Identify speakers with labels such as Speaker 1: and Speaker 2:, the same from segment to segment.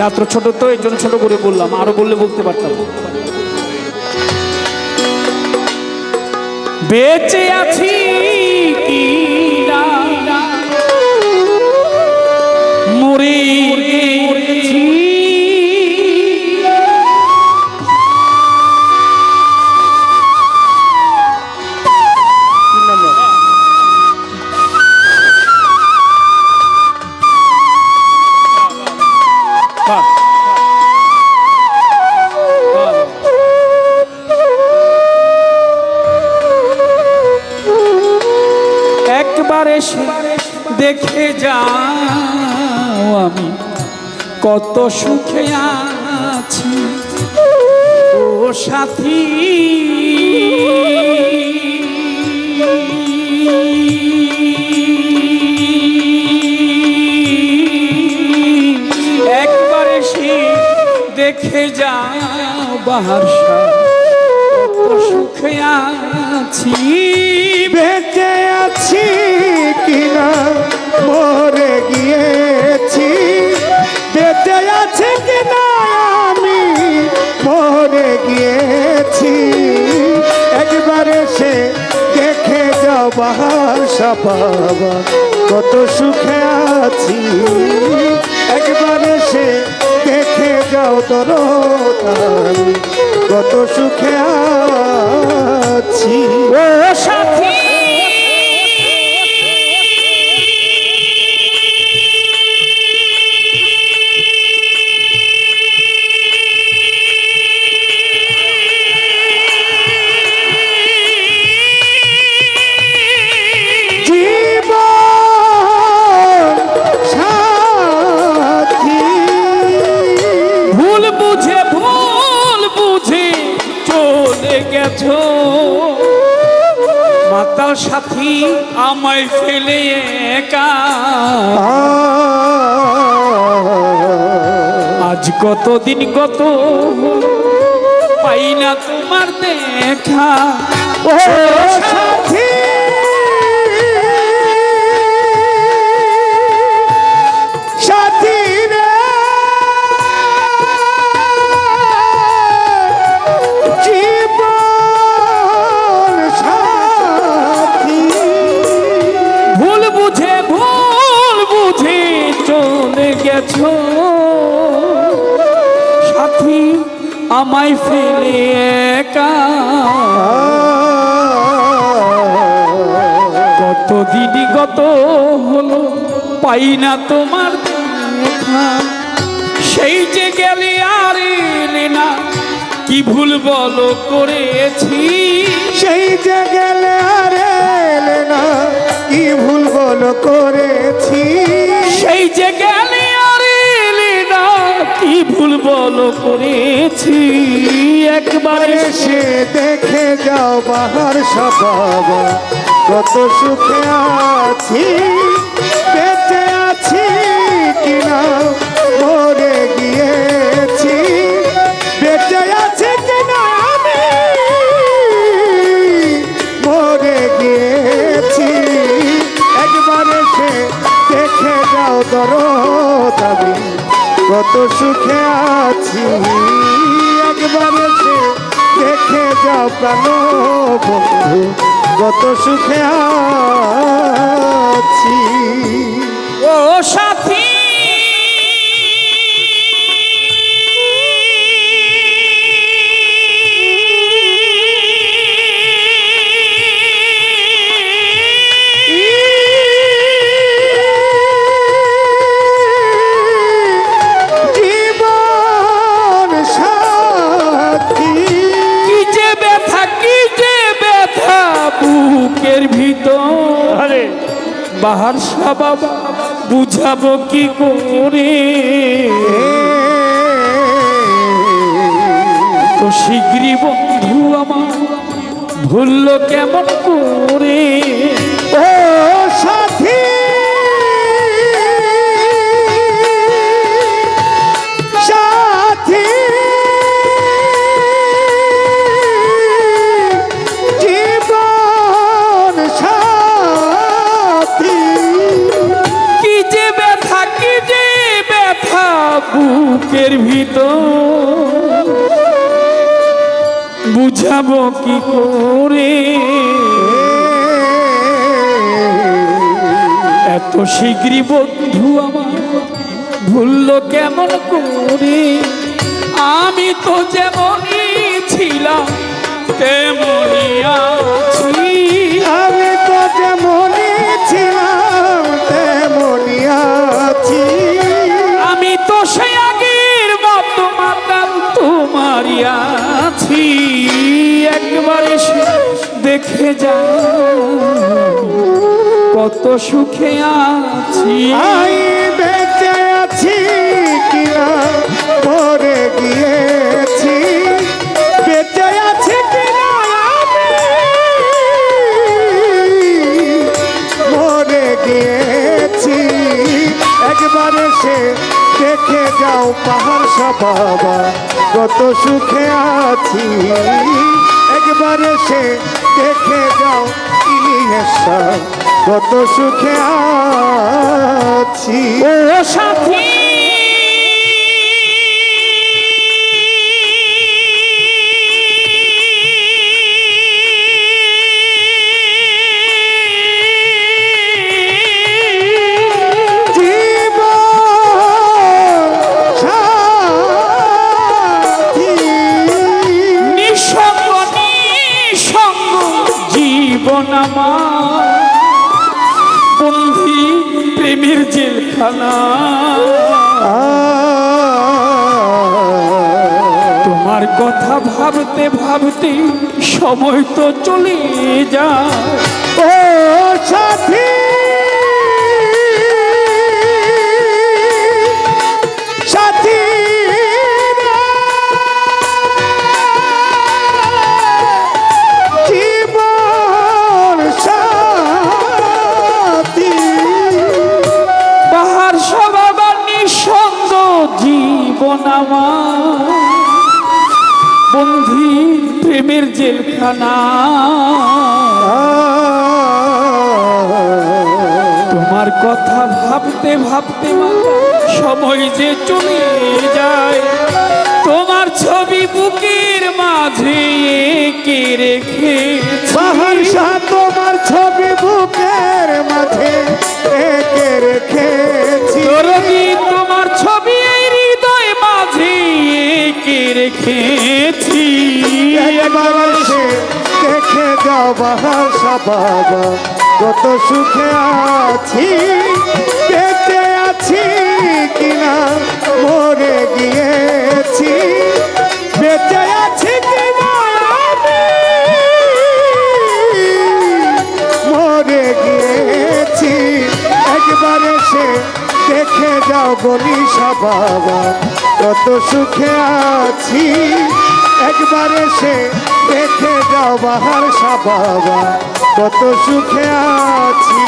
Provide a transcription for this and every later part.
Speaker 1: রাত্র ছোট তো, এই জন্য ছোট করে বললাম। আরও বললে বলতে পারতাম। বেঁচে আছি মরে একবার এসে দেখে যাও আমি। কত সুখে আছি। ও সাথী। একবার এসে দেখে যাও বাহার কত সুখে আছি।
Speaker 2: বেঁচে আছি কিনা, মরে গিয়েছি। বেঁচে আছে কিনা আমি, মরে গিয়েছি। একবার এসে দেখে যাও বাহার বাবা কত সুখে আছি। একবার এসে দেখে যাও তোর কত সুখে আছি
Speaker 1: ও সাথী আমায় ফেলে একা। আজ কতদিন কত পাই না তোমার দেখা।
Speaker 2: ও সাথী!
Speaker 1: গেছো সাথী আমায় ফেলে একা। গত হলো পাই না তোমার দেখা। সেই যে গেলে আর না কি ভুল বলো করেছি?
Speaker 2: সেই যে গেলে আর না কি ভুল বল করেছি?
Speaker 1: সেই যে বলো করেছি একবার
Speaker 2: এসে দেখে যাও বাহার সবাব কত সুখে আছি বেঁচে আছি কিনা? কত সুখে আছি। একবার এসে দেখে যাও প্রাণ বন্ধু কত সুখে আছি।
Speaker 1: ও সাথী বাহার বাবা বুঝাবো কি করে? তো শীঘ্রই বন্ধু আমার ভুললো কেমন করে?
Speaker 2: ও জীবিত
Speaker 1: বুঝাবো কি করে? এত শীঘ্রই বন্ধু আমার ভুলল কেমন করে? আমি তো যেমনই ছিলাম, তেমনই আছি।
Speaker 2: আমি তো যেমন আছি
Speaker 1: একবার দেখে যা কত সুখে আছি।
Speaker 2: বেঁচে আছি কিনা মরে গিয়েছি। বেঁচে আছি কিনা গিয়েছি। একবার এসে দেখে যাও পাহাড় বাবা। কত সুখে আছি। একবার সে দেখে যাও ইলিয়াসা। কত সুখে আছি।
Speaker 1: ও সাথী! ভাবতে ভাবতে সময় তো চলে যায়।
Speaker 2: ও সাথী!
Speaker 1: তোমার কথা ভাবতে ভাবতে সময় যে চলে যায়। তোমার ছবি বুকের মাঝে এঁকে রেখে
Speaker 2: তোমার ছবি বুকের মাঝে একে রেখেছি।
Speaker 1: তোমার ছবি এই হৃদয় মাঝে এঁকে রেখেছি?
Speaker 2: একবার বাহার শাহ বাবা। কত সুখে আছি বেঁচে আছি কিনা, মরে গিয়েছি। বেঁচে আছি কিনা মরে গিয়েছি। একবার এসে দেখে যাও গলিশা বাবা। কত সুখে আছি একবার এসে দেখে যাও বাহার সা বাবা, কত সুখে আছি।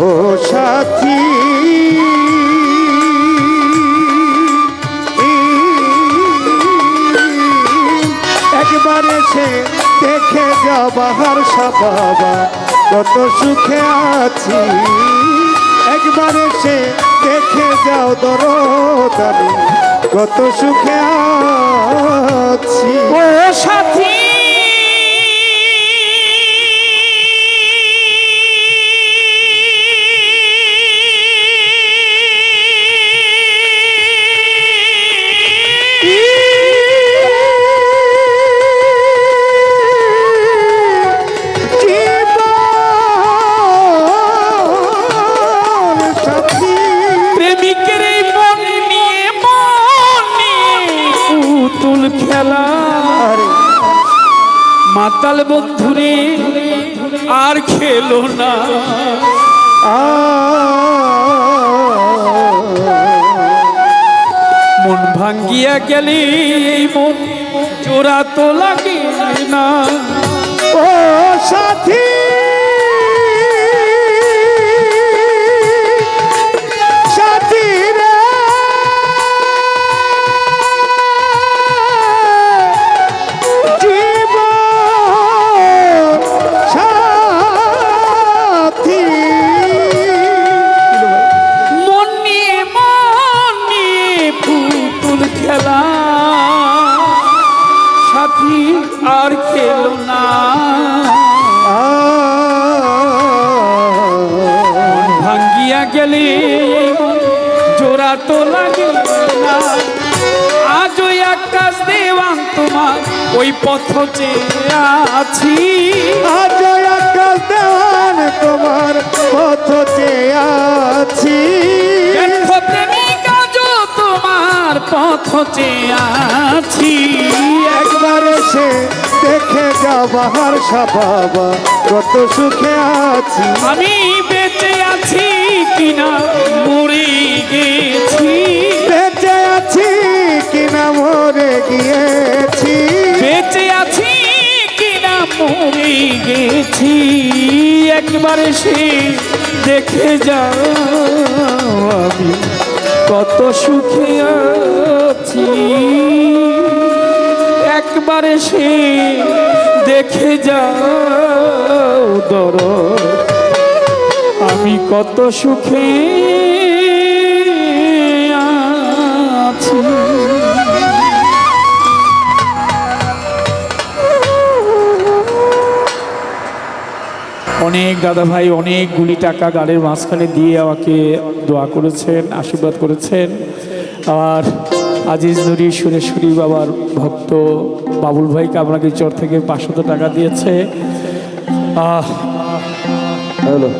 Speaker 2: ও সাথী। একবার এসে দেখে যাও বাহার সা বাবা, কত সুখে আছি। একবার এসে দেখে যাও দরদানি কত সুখে আছি
Speaker 1: ও সাথী। মাতাল বন্ধুরে, আর খেলো না। মন ভাঙ্গিয়া গেলি মন চোরা তো লাগে না।
Speaker 2: ও সাথী!
Speaker 1: তোমার ওই পথ চেয়ে আছি।
Speaker 2: আজ আকাশ দেওয়ান তোমার পথ চেয়ে আছি।
Speaker 1: তোমার পথ চেয়ে আছি।
Speaker 2: একবার এসে দেখে যাও বাহার বাবা কত সুখে আছি।
Speaker 1: আমি বেঁচে আছি কিনা? গেছি একবার সে দেখে যাও আমি কত সুখে আছি। একবার সে দেখে যাও দর আমি কত সুখে আছি। অনেক দাদা ভাই অনেকগুলি টাকা গাড়ির মাঝখানে দিয়ে আমাকে দোয়া করেছেন আশীর্বাদ করেছেন। আর আজিজ নুরি সুরেশ্বরী বাবার ভক্ত বাবুল ভাইকে আপনাকে চর থেকে পাঁচশত টাকা দিয়েছে। আহ
Speaker 2: হ্যালো।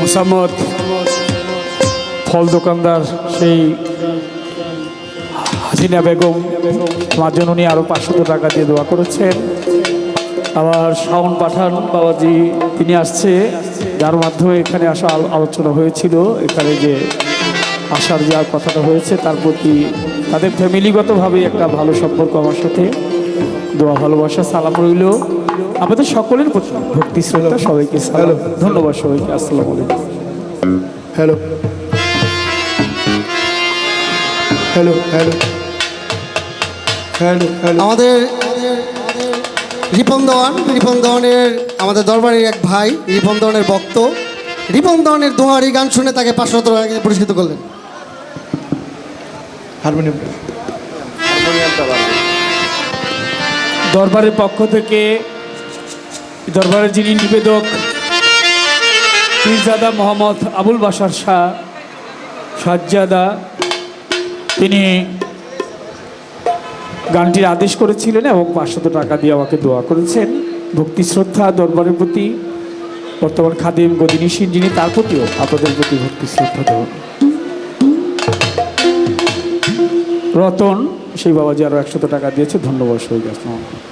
Speaker 1: মোসাম্মদ ফল দোকানদার সেই হাসিনা বেগম আমার জন্য উনি আরও পাঁচশত টাকা দিয়ে দোয়া করেছেন। আবার শাওন পাঠান বাবাজি তিনি আসছে যার মাধ্যমে এখানে আসা আলো- আলোচনা হয়েছিল এখানে যে আসার যা কথাটা হয়েছে তার প্রতি তাদের ফ্যামিলিগতভাবে একটা ভালো সম্পর্ক আমার সাথে। দোয়া ভালোবাসা সালাম রইল। আমাদের সকলের প্রতি ভক্তি শ্রদ্ধা সবাইকে সালাম। ধন্যবাদ সবাইকে আসসালামু আলাইকুম।
Speaker 2: Hello hello hello. Hello hello.
Speaker 3: আমাদের রিপন দেওয়ান রিপন দেওয়ানের আমাদের দরবারের এক ভাই রিপন দেওয়ানের ভক্ত। রিপন দেওয়ানের দোহারি গান শুনে তাকে পাঁচশো টাকা পুরস্কৃত করলেন।
Speaker 2: হারমোনিয়াম
Speaker 1: দরবারের পক্ষ থেকে দরবারের যিনি নিবেদক পীরজাদা মোহাম্মদ আবুল বাসার শাহ সাজ্জাদা তিনি গানটির আদেশ করেছিলেন এবং পাঁচশত টাকা দিয়ে আমাকে দোয়া করেছেন। ভক্তি, শ্রদ্ধা, দরবারের প্রতি বর্তমান খাদিম গদিনী সিং যিনি তার প্রতিও আপনাদের প্রতি ভক্তি, শ্রদ্ধা দেওয়া রতন, সেই বাবা যে আরও একশত টাকা দিয়েছে। ধন্যবাদ সবাইকে। গেছে।